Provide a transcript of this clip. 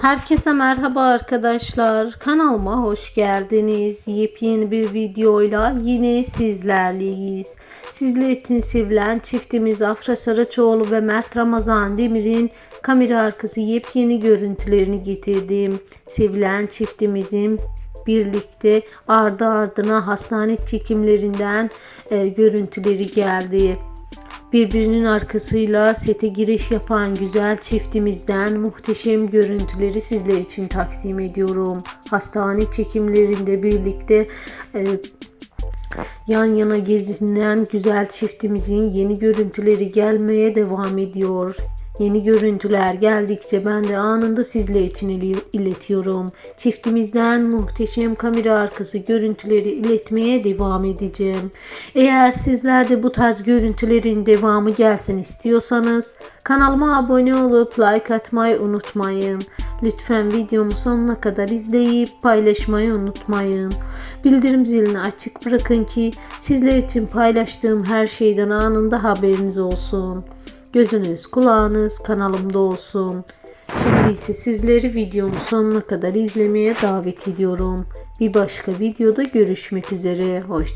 Herkese merhaba arkadaşlar. Kanalıma hoş geldiniz. Yepyeni bir videoyla yine sizlerleyiz. Sizler için sevilen çiftimiz Afra Saraçoğlu ve Mert Ramazan Demir'in kamera arkası yepyeni görüntülerini getirdim. Sevilen çiftimizin birlikte ardı ardına hastane çekimlerinden e, görüntüleri geldi. Birbirinin arkasıyla sete giriş yapan güzel çiftimizden muhteşem görüntüleri sizler için takdim ediyorum. Hastane çekimlerinde birlikte e, yan yana gezinen güzel çiftimizin yeni görüntüleri gelmeye devam ediyor. Yeni görüntüler geldikçe ben de anında sizler için iletiyorum. Çiftimizden muhteşem kamera arkası görüntüleri iletmeye devam edeceğim. Eğer sizler de bu tarz görüntülerin devamı gelsin istiyorsanız kanalıma abone olup like atmayı unutmayın. Lütfen videomu sonuna kadar izleyip paylaşmayı unutmayın. Bildirim zilini açık bırakın ki sizler için paylaştığım her şeyden anında haberiniz olsun. Gözünüz kulağınız kanalımda olsun. Şimdi ise sizleri videomu sonuna kadar izlemeye davet ediyorum. Bir başka videoda görüşmek üzere. Hoşçakalın.